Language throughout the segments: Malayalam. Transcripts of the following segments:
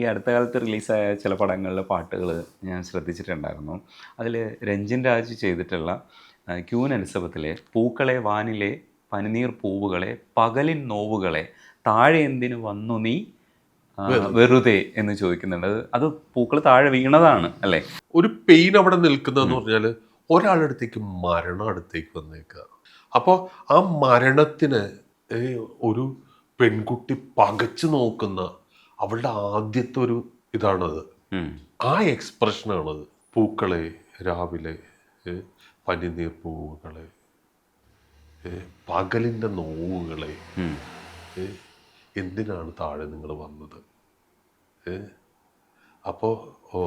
ഈ അടുത്ത കാലത്ത് റിലീസായ ചില പടങ്ങളിലെ പാട്ടുകൾ ഞാൻ ശ്രദ്ധിച്ചിട്ടുണ്ടായിരുന്നു. അതിൽ രഞ്ജൻ രാജ് ചെയ്തിട്ടുള്ള ക്യൂൻ എലിസബത്തിലെ പൂക്കളെ വാനിലെ പനിനീർ പൂവുകളെ പകലിൻ നോവുകളെ താഴെ എന്തിനു വന്നു നീ വെറുതെ. എന്ന് ചോദിക്കുന്നുണ്ട്. അത് അത് പൂക്കൾ താഴെ വീണതാണ് അല്ലേ? ഒരു പെയിൻ അവിടെ നിൽക്കുന്നതെന്ന് പറഞ്ഞാൽ ഒരാളുടെ അടുത്തേക്ക് മരണം അടുത്തേക്ക് വന്നേക്കുക അപ്പോൾ ആ മരണത്തിന് ഒരു പെൺകുട്ടി പകച്ചു നോക്കുന്ന അവളുടെ ആദ്യത്തെ ഒരു ഇതാണത്. ആ എക്സ്പ്രഷനാണത്. പൂക്കളെ രാവിലെ പനിനീർ പൂവുകളെ പകലിന്റെ നോവുകളെ. എന്തിനാണ് താഴെ നിങ്ങൾ വന്നത്? ഏ അപ്പോൾ ഓ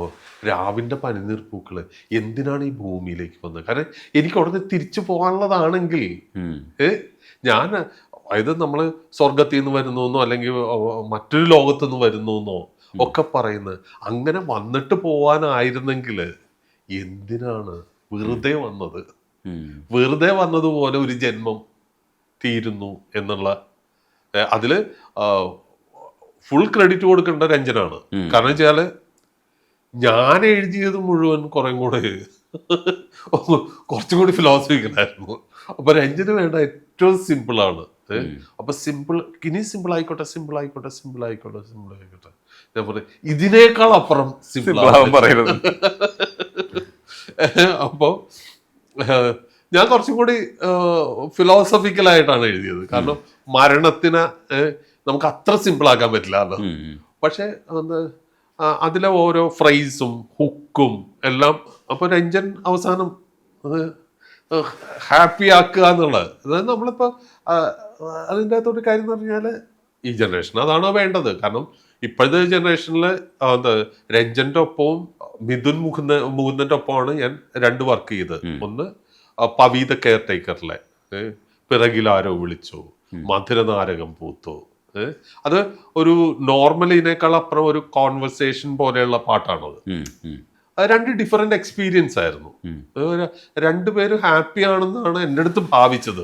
രാവിന്റെ പനിനീർ പൂക്കൾ എന്തിനാണ് ഈ ഭൂമിയിലേക്ക് വന്നത്? കാരണം എനിക്ക് അവിടുന്ന് തിരിച്ചു പോകാനുള്ളതാണെങ്കിൽ ഞാൻ അതായത് നമ്മൾ സ്വർഗത്തിൽ നിന്ന് വരുന്നു എന്നോ അല്ലെങ്കിൽ മറ്റൊരു ലോകത്തു നിന്ന് വരുന്നു എന്നോ ഒക്കെ പറയുന്നത്. അങ്ങനെ വന്നിട്ട് പോവാനായിരുന്നെങ്കിൽ എന്തിനാണ് വെറുതെ വന്നത്. വെറുതെ വന്നതുപോലെ ഒരു ജന്മം തീരുന്നു എന്നുള്ള അതിൽ അതിൽ ഫുൾ ക്രെഡിറ്റ് കൊടുക്കേണ്ട രഞ്ജനാണ് കാരണം വെച്ചാൽ ഞാൻ എഴുതിയത് മുഴുവൻ കുറെ കൂടെ കുറച്ചും കൂടി ഫിലോസഫിക്കലായിരുന്നു അപ്പൊ രഞ്ജന് വേണ്ട ഏറ്റവും സിമ്പിൾ ആണ് അപ്പൊ സിമ്പിൾ ഇനി സിമ്പിൾ ആയിക്കോട്ടെ സിമ്പിൾ ആയിക്കോട്ടെ സിമ്പിൾ ആയിക്കോട്ടെ സിമ്പിൾ ആയിക്കോട്ടെ. ഇതേപോലെ ഇതിനേക്കാൾ അപ്പുറം സിമ്പിൾ സിംപ്ലാവാൻ പറയരുത് അപ്പോൾ ഞാൻ കുറച്ചും കൂടി ഫിലോസഫിക്കലായിട്ടാണ് എഴുതിയത്. കാരണം മരണത്തിന് നമുക്ക് അത്ര സിമ്പിൾ ആക്കാൻ പറ്റില്ല. ഉം. പക്ഷെ അത് അതിലെ ഓരോ ഫ്രൈസും ഹുക്കും എല്ലാം അപ്പോൾ രഞ്ജൻ അവസാനം ഹാപ്പി ആക്കുക എന്നുള്ളത്. അതായത് നമ്മളിപ്പോൾ അതിന്റെ അകത്തൊരു കാര്യം എന്ന് പറഞ്ഞാൽ ഈ ജനറേഷൻ അതാണ് വേണ്ടത്? കാരണം ഇപ്പോഴത്തെ ജനറേഷനിൽ എന്താ രഞ്ജന്റെ ഒപ്പവും മിഥുൻ മുകുന്ദ മുകുന്ദന്റെ ഒപ്പമാണ് ഞാൻ രണ്ട് വർക്ക് ചെയ്തത്. ഒന്ന് പവീത കെയർ ടേക്കറിലെ പിറകിലാരോ വിളിച്ചു മധുരനാരകം പൂത്തു അത് ഒരു നോർമലിനേക്കാൾ അപ്പുറം ഒരു കോൺവെർസേഷൻ പോലെയുള്ള പാട്ടാണത്. രണ്ട് ഡിഫറെന്റ് എക്സ്പീരിയൻസ് ആയിരുന്നു. രണ്ടുപേരും ഹാപ്പി ആണെന്നാണ് എന്റെ അടുത്ത് ഭാവിച്ചത്.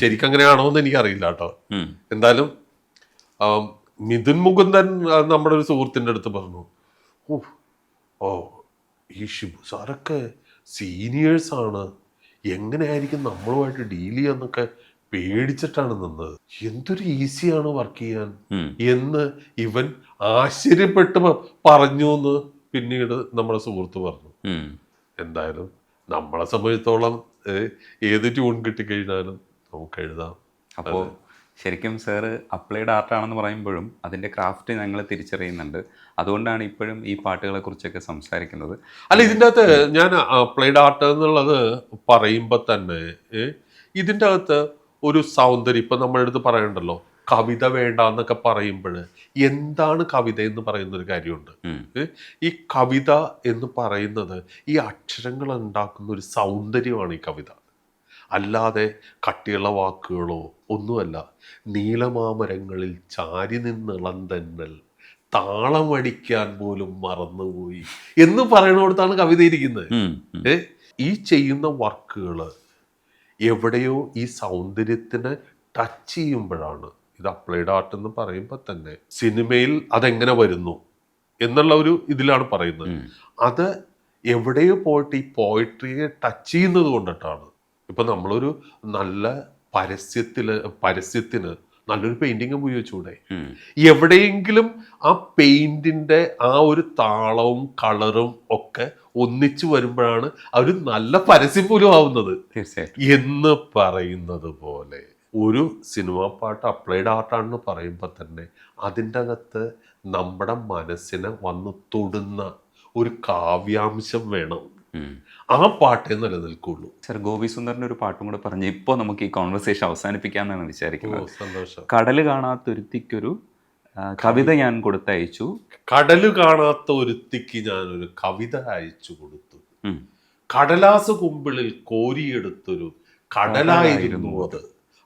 ശരിക്കും അങ്ങനെയാണോ എന്ന് എനിക്കറിയില്ല കേട്ടോ. എന്തായാലും മിഥുൻ മുകുന്ദൻ നമ്മുടെ ഒരു സുഹൃത്തിന്റെ അടുത്ത് പറഞ്ഞു. ഓ ഓ ഈ ഷിബു സാറൊക്കെ സീനിയേഴ്സ് ആണ്. എങ്ങനെയായിരിക്കും നമ്മളുമായിട്ട് ഡീൽ ചെയ്യാന്നൊക്കെ പേടിച്ചിട്ടാണ് നിന്നത്. എന്തൊരു ഈസിയാണ് വർക്ക് ചെയ്യാൻ. എന്ന് ഇവൻ ആശ്ചര്യപ്പെട്ട് പറഞ്ഞു എന്ന് പിന്നീട് നമ്മുടെ സുഹൃത്ത് പറഞ്ഞു എന്തായാലും നമ്മളെ സംബന്ധിച്ചോളം ഏത് ട്യൂൺ കിട്ടിക്കഴിഞ്ഞാലും നമുക്ക് എഴുതാം. അപ്പോൾ ശരിക്കും സാറ് അപ്ലൈഡ് ആർട്ടാണെന്ന് പറയുമ്പോഴും അതിന്റെ ക്രാഫ്റ്റ് ഞങ്ങൾ തിരിച്ചറിയുന്നുണ്ട്. അതുകൊണ്ടാണ് ഇപ്പോഴും ഈ പാട്ടുകളെ കുറിച്ചൊക്കെ സംസാരിക്കുന്നത്. അല്ല ഇതിന്റെ അകത്ത് ഞാൻ അപ്ലൈഡ് ആർട്ട് എന്നുള്ളത് പറയുമ്പോൾ തന്നെ ഇതിന്റെ അകത്ത് ഒരു സൗന്ദര്യം ഇപ്പം നമ്മളെടുത്ത് പറയണ്ടല്ലോ കവിത വേണ്ട എന്നൊക്കെ പറയുമ്പോൾ എന്താണ് കവിത എന്ന് പറയുന്ന ഒരു കാര്യമുണ്ട് ഈ കവിത എന്ന് പറയുന്നത് ഈ അക്ഷരങ്ങൾ ഉണ്ടാക്കുന്ന ഒരു സൗന്ദര്യമാണ് ഈ കവിത. അല്ലാതെ കട്ടിയുള്ള വാക്കുകളോ ഒന്നുമല്ല. നീലമാമരങ്ങളിൽ ചാരി നിന്നിളം തന്നൽ താളമടിക്കാൻ പോലും മറന്നുപോയി എന്ന് പറയണോടത്താണ് കവിത ഇരിക്കുന്നത്. ഏ ഈ ചെയ്യുന്ന വർക്കുകൾ എവിടെയോ ഈ സൗന്ദര്യത്തിനെ ടച്ച് ചെയ്യുമ്പോഴാണ് ഇത് അപ്ലൈഡ് ആർട്ട് എന്ന് പറയുമ്പോൾ തന്നെ സിനിമയിൽ അതെങ്ങനെ വരുന്നു എന്നുള്ള ഒരു ഇതിലാണ് പറയുന്നത്. അത് എവിടെയോ പോയിട്ട് ഈ പോയിട്രിയെ ടച്ച് ചെയ്യുന്നത് കൊണ്ടിട്ടാണ്. ഇപ്പൊ നമ്മളൊരു നല്ല പരസ്യത്തിൽ പരസ്യത്തിന് നല്ലൊരു പെയിന്റിങ് ഉപയോഗിച്ചൂടെ? ഉം. എവിടെയെങ്കിലും ആ പെയിന്റിന്റെ ആ ഒരു താളവും കളറും ഒക്കെ ഒന്നിച്ചു വരുമ്പോഴാണ് ആ ഒരു നല്ല പരസ്യം പോലും ആവുന്നത്. എന്ന് പറയുന്നത് പോലെ. ഒരു സിനിമാ പാട്ട് അപ്ലൈഡ് ആർട്ടാണെന്ന് പറയുമ്പോൾ തന്നെ അതിന്റെ അകത്ത് നമ്മുടെ മനസ്സിനെ വന്ന് തൊടുന്ന ഒരു കാവ്യാംശം വേണം. ആ പാട്ടേ നിലനിൽക്കുള്ളൂ. സർ ഗോപി സുന്ദറിന്റെ ഒരു പാട്ടും കൂടെ പറഞ്ഞ് ഇപ്പോൾ നമുക്ക് ഈ കോൺവെർസേഷൻ അവസാനിപ്പിക്കാമെന്നാണ് വിചാരിക്കുന്നത്. സന്തോഷം. കടൽ കാണാത്തൊരുത്തിക്കൊരു ഒരുത്തിക്കൊരു കവിത ഞാൻ കൊടുത്തയച്ചു. കടൽ കാണാത്ത ഒരുത്തിക്ക് ഞാൻ ഒരു കവിത അയച്ചു കൊടുത്തു. കടലാസ് കുമ്പിളിൽ കോരിയെടുത്തൊരു കടലായിരുന്നു. അത്.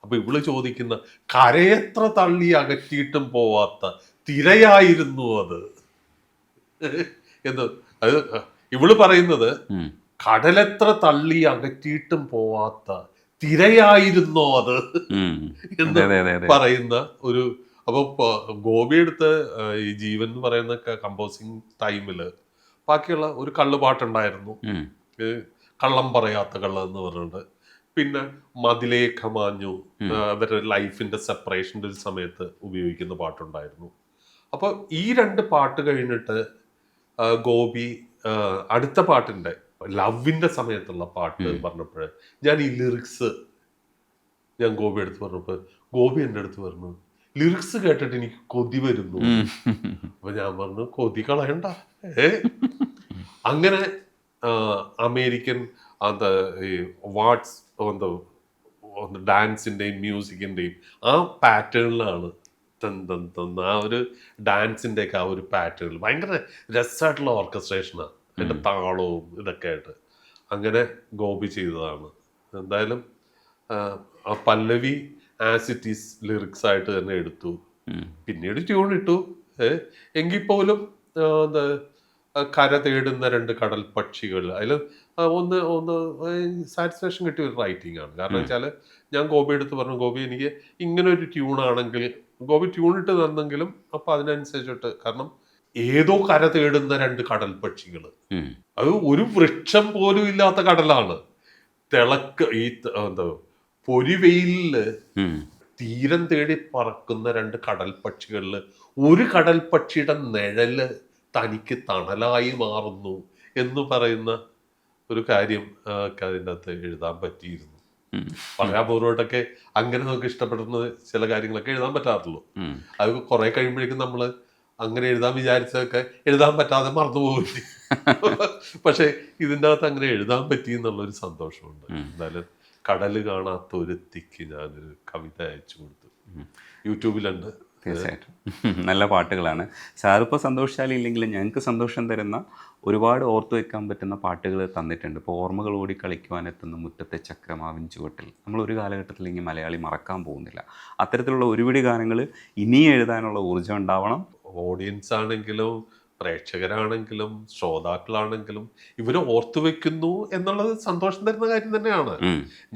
അപ്പൊ ഇവൾ ചോദിക്കുന്ന കരയത്ര തള്ളി അകറ്റിയിട്ടും പോവാത്ത തിരയായിരുന്നു അത്. എന്ന് അത് ഇവൾ പറയുന്നത്. കടലെത്ര തള്ളി അകറ്റിയിട്ടും പോവാത്ത തിരയായിരുന്നോ അത്? എന്ന് പറയുന്ന ഒരു അപ്പോൾ ഗോപി എടുത്ത് ഈ ജീവൻ എന്ന് പറയുന്ന കമ്പോസിങ് ടൈമിൽ ബാക്കിയുള്ള ഒരു കള്ളുപാട്ടുണ്ടായിരുന്നു. കള്ളം പറയാത്ത കള്ള് എന്ന് പറഞ്ഞിട്ട്. പിന്നെ മതിലേഖ മാഞ്ഞു അവരുടെ ലൈഫിന്റെ സെപ്പറേഷന്റെ ഒരു സമയത്ത് ഉപയോഗിക്കുന്ന പാട്ടുണ്ടായിരുന്നു. അപ്പോൾ ഈ രണ്ട് പാട്ട് കഴിഞ്ഞിട്ട് ഗോപി അടുത്ത പാട്ടിന്റെ ലവിന്റെ സമയത്തുള്ള പാട്ട് പറഞ്ഞപ്പോൾ ഞാൻ ഈ ലിറിക്സ് ഞാൻ ഗോപി എടുത്ത് പറഞ്ഞപ്പോൾ ഗോപി എന്റെ അടുത്ത് പറഞ്ഞു ലിറിക്സ് കേട്ടിട്ട് എനിക്ക് കൊതി വരുന്നു. അപ്പൊ ഞാൻ പറഞ്ഞു കൊതി കളയണ്ട. ഏ? അങ്ങനെ അമേരിക്കൻ അത് ഈ വാട്സ് എന്തോ ഡാൻസിന്റെയും മ്യൂസിക്കിന്റെയും ആ പാറ്റേണിലാണ് തൻ ആ ഒരു ഡാൻസിന്റെ ഒക്കെ ആ ഒരു പാറ്റേണിൽ ഭയങ്കര രസമായിട്ടുള്ള ഓർക്കസ്ട്രേഷനാണ് അതിന്റെ താളവും ഇതൊക്കെ ആയിട്ട് അങ്ങനെ ഗോപി ചെയ്തതാണ്. എന്തായാലും ആ, പല്ലവി ആസ് ഇറ്റ് ഈസ് ലിറിക്സ് ആയിട്ട് തന്നെ എടുത്തു. പിന്നീട് ട്യൂൺ ഇട്ടു. എങ്കിൽ പോലും എന്താ കര തേടുന്ന രണ്ട് കടൽ പക്ഷികൾ അതിൽ ഒന്ന് ഒന്ന് സാറ്റിസ്ഫാക്ഷൻ കിട്ടിയ ഒരു റൈറ്റിംഗ് ആണ്. കാരണം വെച്ചാൽ ഞാൻ ഗോപി എടുത്ത് പറഞ്ഞു ഗോപി എനിക്ക് ഇങ്ങനെ ഒരു ട്യൂൺ ആണെങ്കിൽ ഗോപി ട്യൂൺ ഇട്ട് തന്നെങ്കിലും അപ്പൊ അതിനനുസരിച്ചിട്ട് കാരണം ഏതോ കര തേടുന്ന രണ്ട് കടൽ പക്ഷികൾ അത് ഒരു വൃക്ഷം പോലും ഇല്ലാത്ത കടലാണ്. തിളക്ക് ഈ എന്താ പൊരിവെയിലിൽ തീരം തേടി പറക്കുന്ന രണ്ട് കടൽ പക്ഷികളിൽ ഒരു കടൽ പക്ഷിയുടെ നിഴൽ തനിക്ക് തണലായി മാറുന്നു എന്ന് പറയുന്ന ഒരു കാര്യം അതിനകത്ത് അതിന്റെ അകത്ത് എഴുതാൻ പറ്റിയിരുന്നു. പറയാൻ വളരെ അപൂർവമായിട്ടൊക്കെ അങ്ങനെ നമുക്ക് ഇഷ്ടപ്പെടുന്ന ചില കാര്യങ്ങളൊക്കെ എഴുതാൻ പറ്റാറുള്ളൂ. അത് കുറെ കഴിയുമ്പോഴേക്കും നമ്മൾ അങ്ങനെ എഴുതാൻ വിചാരിച്ചതൊക്കെ എഴുതാൻ പറ്റാതെ മറന്നു പോകില്ല പക്ഷെ ഇതിന്റെ അകത്ത് അങ്ങനെ എഴുതാൻ പറ്റി എന്നുള്ളൊരു സന്തോഷമുണ്ട്. എന്തായാലും കടൽ കാണാത്ത ഒരുത്തിക്ക് ഞാനൊരു കവിത അയച്ചു കൊടുത്തു. യൂട്യൂബിലുണ്ട്. തീർച്ചയായിട്ടും. നല്ല പാട്ടുകളാണ്. സാറിപ്പോൾ സന്തോഷിച്ചാലും ഇല്ലെങ്കിലും ഞങ്ങൾക്ക് സന്തോഷം തരുന്ന ഒരുപാട് ഓർത്തു വെക്കാൻ പറ്റുന്ന പാട്ടുകൾ തന്നിട്ടുണ്ട്. ഇപ്പോൾ ഓർമ്മകൾ ഓടി കളിക്കുവാനെത്തുന്ന മുറ്റത്തെ ചക്രമാവിൻ ചുവട്ടിൽ. നമ്മൾ ഒരു കാലഘട്ടത്തിൽ ഇനി മലയാളി മറക്കാൻ പോകുന്നില്ല. അത്തരത്തിലുള്ള ഒരുപിടി ഗാനങ്ങൾ ഇനിയും എഴുതാനുള്ള ഊർജം ഉണ്ടാവണം. ഓഡിയൻസ് ആണെങ്കിലും പ്രേക്ഷകരാണെങ്കിലും ശ്രോതാക്കളാണെങ്കിലും ഇവർ ഓർത്തു വെക്കുന്നു എന്നുള്ളത് സന്തോഷം തരുന്ന കാര്യം തന്നെയാണ്.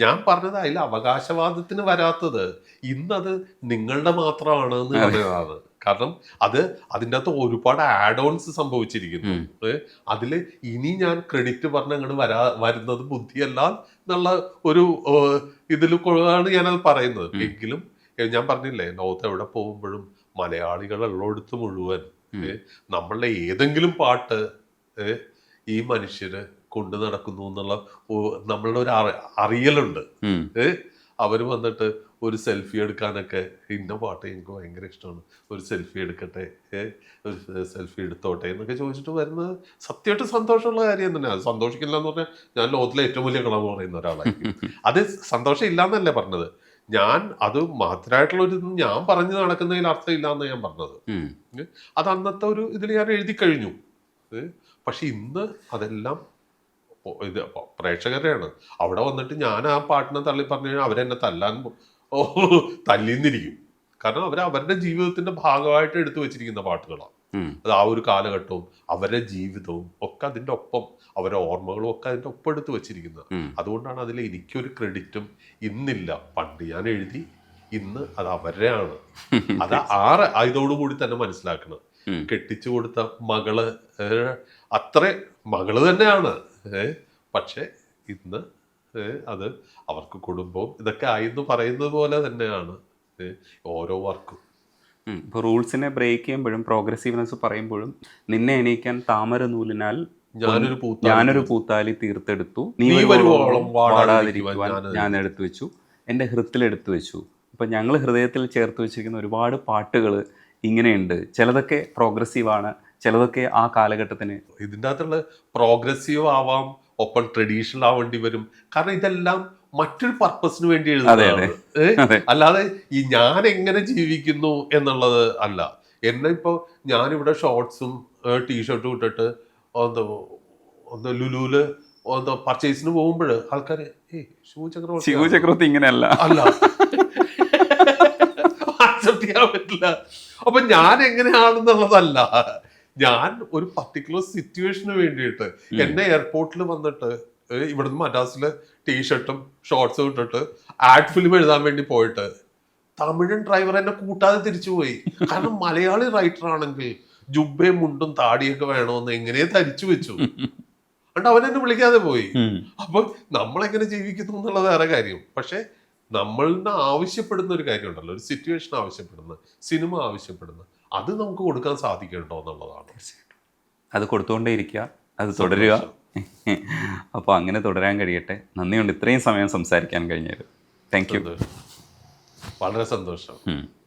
ഞാൻ പറഞ്ഞത് അതിൽ അവകാശവാദത്തിന് വരാത്തത് ഇന്നത് നിങ്ങളുടെ മാത്രമാണ് എന്ന് പറയുന്നതാണ്. കാരണം അത് അതിന്റെ അകത്ത് ഒരുപാട് ആഡ് ഓൺസ് സംഭവിച്ചിരിക്കുന്നു അതിൽ ഇനി ഞാൻ ക്രെഡിറ്റ് പറഞ്ഞ അങ്ങോട്ട് വരാ വരുന്നത് ബുദ്ധിയല്ല എന്നുള്ള ഒരു ഇതിൽ കൊള്ളാണ് ഞാനത് പറയുന്നത്. എങ്കിലും ഞാൻ പറഞ്ഞില്ലേ ലോകത്ത് എവിടെ പോകുമ്പോഴും മലയാളികൾ ഉള്ളിടത്ത് മുഴുവൻ നമ്മളുടെ ഏതെങ്കിലും പാട്ട് ഈ മനുഷ്യര് കൊണ്ടു നടക്കുന്നു എന്നുള്ള നമ്മളുടെ ഒരു അറി- അറിയലുണ്ട്. അവർ വന്നിട്ട് ഒരു സെൽഫി എടുക്കാനൊക്കെ ഇന്ന പാട്ട് എനിക്ക് ഭയങ്കര ഇഷ്ടമാണ്. ഒരു സെൽഫി എടുക്കട്ടെ ഒരു സെൽഫി എടുത്തോട്ടെ എന്നൊക്കെ ചോദിച്ചിട്ട് വരുന്നത് സത്യമായിട്ട് സന്തോഷമുള്ള കാര്യം തന്നെയാണ് സന്തോഷിക്കില്ല എന്ന് പറഞ്ഞാൽ ഞാൻ ലോകത്തിലെ ഏറ്റവും വലിയ കളവ് പറയുന്ന ഒരാളായിരിക്കും. അത് സന്തോഷം ഇല്ലാന്നല്ലേ പറഞ്ഞത്. ഞാൻ അത് മാത്രമായിട്ടുള്ള ഒരു ഞാൻ പറഞ്ഞു നടക്കുന്നതിൽ അർത്ഥമില്ല എന്ന് ഞാൻ പറഞ്ഞത്. അത് അന്നത്തെ ഒരു ഇതിൽ ഞാൻ എഴുതി കഴിഞ്ഞു? പക്ഷെ ഇന്ന് അതെല്ലാം ഇത് പ്രേക്ഷകരെയാണ് അവിടെ വന്നിട്ട് ഞാൻ ആ പാട്ടിനെ തള്ളി പറഞ്ഞു കഴിഞ്ഞാൽ അവരെന്നെ തല്ലാൻ തല്ലിന്നിരിക്കും. കാരണം അവർ അവരുടെ ജീവിതത്തിന്റെ ഭാഗമായിട്ട് എടുത്തു വെച്ചിരിക്കുന്ന പാട്ടുകളാണ്. അത് ആ ഒരു കാലഘട്ടവും അവരുടെ ജീവിതവും ഒക്കെ അതിന്റെ ഒപ്പം അവരുടെ ഓർമ്മകളും ഒക്കെ അതിന്റെ ഒപ്പം എടുത്ത് വെച്ചിരിക്കുന്നത്. അതുകൊണ്ടാണ് അതിൽ എനിക്കൊരു ക്രെഡിറ്റും ഇന്നില്ല. പണ്ട് ഞാൻ എഴുതി ഇന്ന് അത് അവരുടെയാണ് അത് ആറ് ഇതോടുകൂടി തന്നെ മനസ്സിലാക്കണം. കെട്ടിച്ചു കൊടുത്ത മകൾ അത്ര മകൾ തന്നെയാണ്. പക്ഷെ ഇന്ന് അത് അവർക്ക് കുടുംബവും ഇതൊക്കെ ആയിന്ന് പറയുന്നത് പോലെ തന്നെയാണ്. ഓരോ വർക്കും. ഇപ്പോൾ റൂൾസിനെ ബ്രേക്ക് ചെയ്യുമ്പോഴും പ്രോഗ്രസീവ്നെസ് പറയുമ്പോഴും നിന്നെ എണീക്കാൻ താമര നൂലിനാൽ ഞാനൊരു ഞാനൊരു പൂത്താലി തീർത്തെടുത്തു. നീ വരുവോളം വാടാതിരിക്കുവാൻ ഞാൻ എടുത്തു വെച്ചു. എന്റെ ഹൃത്തിൽ എടുത്തു വെച്ചു. അപ്പം ഞങ്ങൾ ഹൃദയത്തിൽ ചേർത്ത് വെച്ചിരിക്കുന്ന ഒരുപാട് പാട്ടുകൾ ഇങ്ങനെയുണ്ട്. ചിലതൊക്കെ പ്രോഗ്രസീവാണ്. ചിലതൊക്കെ ആ കാലഘട്ടത്തിന് ഇതിന്റെ അകത്തുള്ള പ്രോഗ്രസീവ് ആവാം ഒപ്പം ട്രഡീഷണൽ ആവേണ്ടി വരും. കാരണം ഇതെല്ലാം മറ്റൊരു പർപ്പസിന് വേണ്ടി എഴുതുന്നതാണ്. അല്ലാതെ ഈ ഞാൻ എങ്ങനെ ജീവിക്കുന്നു എന്നുള്ളത് അല്ല. എന്നെ ഇപ്പോൾ ഞാനിവിടെ ഷോർട്സും ടീഷർട്ടും ഇട്ടിട്ട് എന്തോ ഒന്ന് ലുലുൽ എന്തോ പർച്ചേസിന് പോകുമ്പോൾ ആൾക്കാർ ഏയ് ചക്രവർത്തി ശിവ ചക്രവർത്തി ഇങ്ങനെയല്ല. അല്ല. അക്സെപ്റ്റ് ചെയ്യാൻ പറ്റില്ല. അപ്പൊ ഞാൻ എങ്ങനെയാണെന്നുള്ളതല്ല ഞാൻ ഒരു പർട്ടിക്കുലർ സിറ്റുവേഷന് വേണ്ടിയിട്ട് എന്നെ എയർപോർട്ടിൽ വന്നിട്ട് ഇവിടുന്ന് മദ്രാസിൽ ടീഷർട്ടും ഷോർട്സും ഇട്ടിട്ട് ആഡ് ഫിലിം എഴുതാൻ വേണ്ടി പോയിട്ട്. തമിഴൻ ഡ്രൈവർ എന്നെ കൂട്ടാതെ തിരിച്ചുപോയി കാരണം മലയാളി റൈറ്റർ ആണെങ്കിൽ ജുബയും മുണ്ടും താടിയൊക്കെ വേണമെന്ന് എങ്ങനെ തരിച്ചു വെച്ചു. അണ്ട് അവൻ എന്നെ വിളിക്കാതെ പോയി. അപ്പൊ നമ്മളെങ്ങനെ ജീവിക്കുന്നു എന്നുള്ളത് വേറെ കാര്യം. പക്ഷെ നമ്മളിന് ആവശ്യപ്പെടുന്ന ഒരു കാര്യം ഉണ്ടല്ലോ. ഒരു സിറ്റുവേഷൻ ആവശ്യപ്പെടുന്ന സിനിമ ആവശ്യപ്പെടുന്ന അത് നമുക്ക് കൊടുക്കാൻ സാധിക്കണ്ടോ എന്നുള്ളതാണ്. അത് കൊടുത്തുകൊണ്ടേ ഇരിക്കുക അത് തുടരുക. അപ്പോൾ അങ്ങനെ തുടരാൻ കഴിയട്ടെ. നന്ദിയുണ്ട്. ഇത്രയും സമയം സംസാരിക്കാൻ കഴിഞ്ഞത് താങ്ക് യു വളരെ സന്തോഷം.